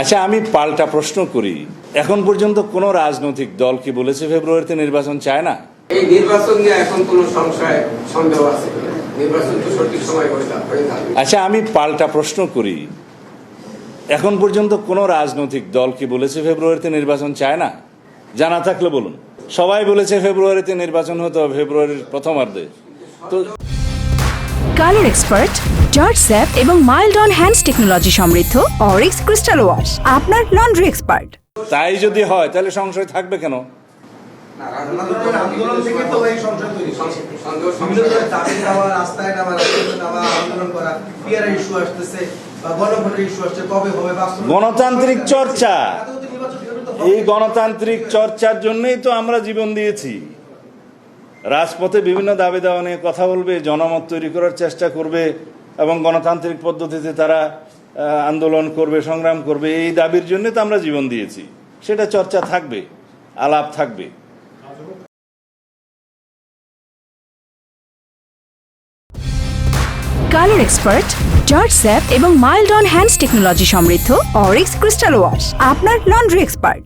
আচ্ছা আমি পাল্টা প্রশ্ন করি। এখন পর্যন্ত কোন রাজনৈতিক দল কি বলেছে ফেব্রুয়ারিতে নির্বাচন চায় না? এই নির্বাচন নিয়ে এখন কোন সংশয় সন্দেহ আছে নির্বাচন তো সঠিক সময় আচ্ছা আমি পাল্টা প্রশ্ন করি। এখন পর্যন্ত কোন রাজনৈতিক দল কি বলেছে ফেব্রুয়ারিতে নির্বাচন চায় না? জানা থাকলে বলুন। সবাই বলেছে ফেব্রুয়ারিতে নির্বাচন হতে হবে ফেব্রুয়ারির প্রথমার্ধে তো কালার এক্সপার্ট জর্জ স্যাপ এবং মাইল্ড অন হ্যান্ডস টেকনোলজি সমৃদ্ধ অরিক্স ক্রিস্টাল ওয়াশ আপনার লন্ড্রি এক্সপার্ট তাই যদি হয় তাহলে সংশয় থাকবে কেন না, রাজনৈতিক আপনাদের আন্দোলন থেকে তো এই সংশয় তৈরি হয়েছে। সন- সন্দেহ বিভিন্ন সংশয় ধরনের দাবি দেওয়া রাস্তায় নামা রাস্তায় নামা আন্দোলন করা পিয়ার ইস্যু আসতেছে বা গণভোটের ইস্যু আসছে কবে হবে বাস্তব গণতান্ত্রিক চর্চা। এই গণতান্ত্রিক চর্চার জন্যই তো আমরা জীবন দিয়েছি রাজপথে বিভিন্ন দাবি দেওয়া নিয়ে কথা বলবে, জনমত তৈরি করার চেষ্টা করবে এবং গণতান্ত্রিক পদ্ধতিতে তারা আন্দোলন করবে, সংগ্রাম করবে। এই দাবির জন্য তো আমরা জীবন দিয়েছি। সেটা চর্চা থাকবে, আলাপ থাকবে। কালার এক্সপার্ট জর্জ স্যাপ এবং মাইল্ড অন হ্যান্ডস টেকনোলজি সমৃদ্ধ অরিক্স ক্রিস্টাল ওয়াশ আপনার লন্ড্রি এক্সপার্ট